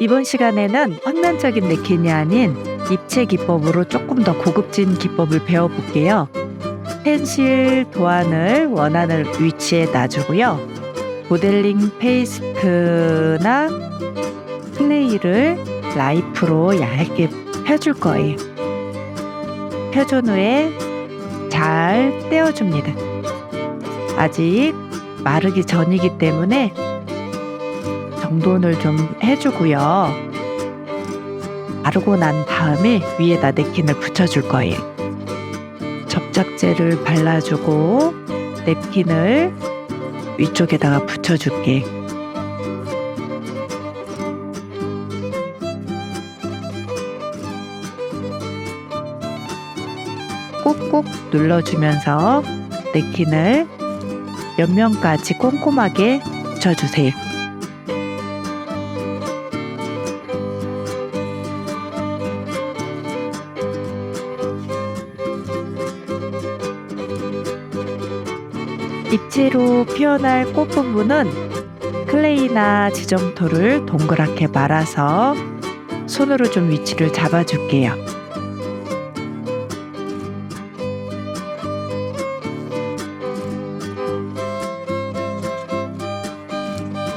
이번 시간에는 평면적인 네킨이 아닌 입체 기법으로 조금 더 고급진 기법을 배워볼게요. 펜실 도안을 원하는 위치에 놔주고요. 모델링 페이스트나 클레이를 라이프로 얇게 펴줄 거예요. 펴준 후에 잘 떼어줍니다. 아직 마르기 전이기 때문에 정돈을 좀 해주고요. 마르고 난 다음에 위에다 냅킨을 붙여줄 거예요. 접착제를 발라주고 냅킨을 위쪽에다가 붙여줄게. 꾹꾹 눌러주면서 냅킨을 옆면까지 꼼꼼하게 붙여주세요. 입체로 표현할 꽃 부분은 클레이나 지점토를 동그랗게 말아서 손으로 좀 위치를 잡아줄게요.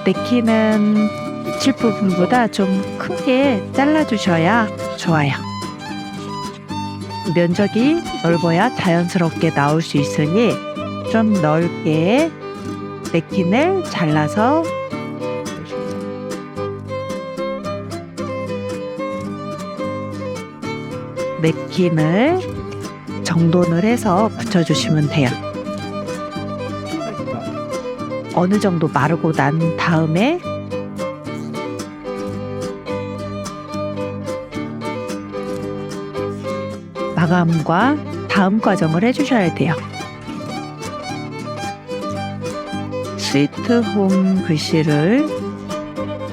네키는 밑칠 부분보다 좀 크게 잘라주셔야 좋아요. 면적이 넓어야 자연스럽게 나올 수 있으니 좀 넓게 네킨을 잘라서 네킨을 정돈을 해서 붙여주시면 돼요. 어느 정도 마르고 난 다음에 마감과 다음 과정을 해주셔야 돼요. 스위트 홈 글씨를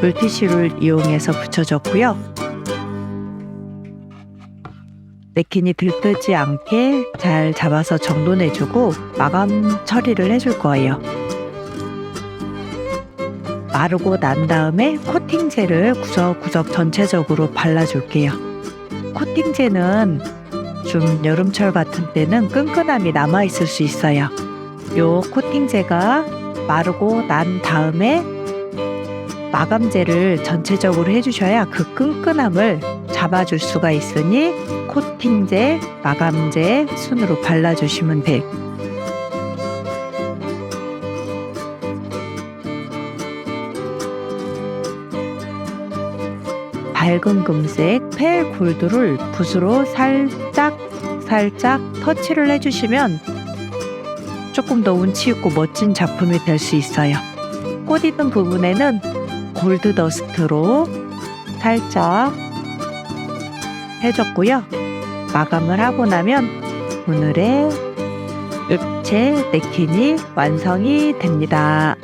물티슈를 이용해서 붙여줬고요. 네킨이 들뜨지 않게 잘 잡아서 정돈해주고 마감 처리를 해줄 거예요. 마르고 난 다음에 코팅제를 구석구석 전체적으로 발라줄게요. 코팅제는 좀 여름철 같은 때는 끈끈함이 남아있을 수 있어요. 요 코팅제가 마르고 난 다음에 마감제를 전체적으로 해주셔야 그 끈끈함을 잡아줄 수가 있으니 코팅제, 마감제 순으로 발라주시면 돼요. 밝은 금색 페일 골드를 붓으로 살짝 살짝 터치를 해주시면 조금 더 운치 있고 멋진 작품이 될 수 있어요. 꽃 있는 부분에는 골드 더스트로 살짝 해줬고요. 마감을 하고 나면 오늘의 읍체 네킨이 완성이 됩니다.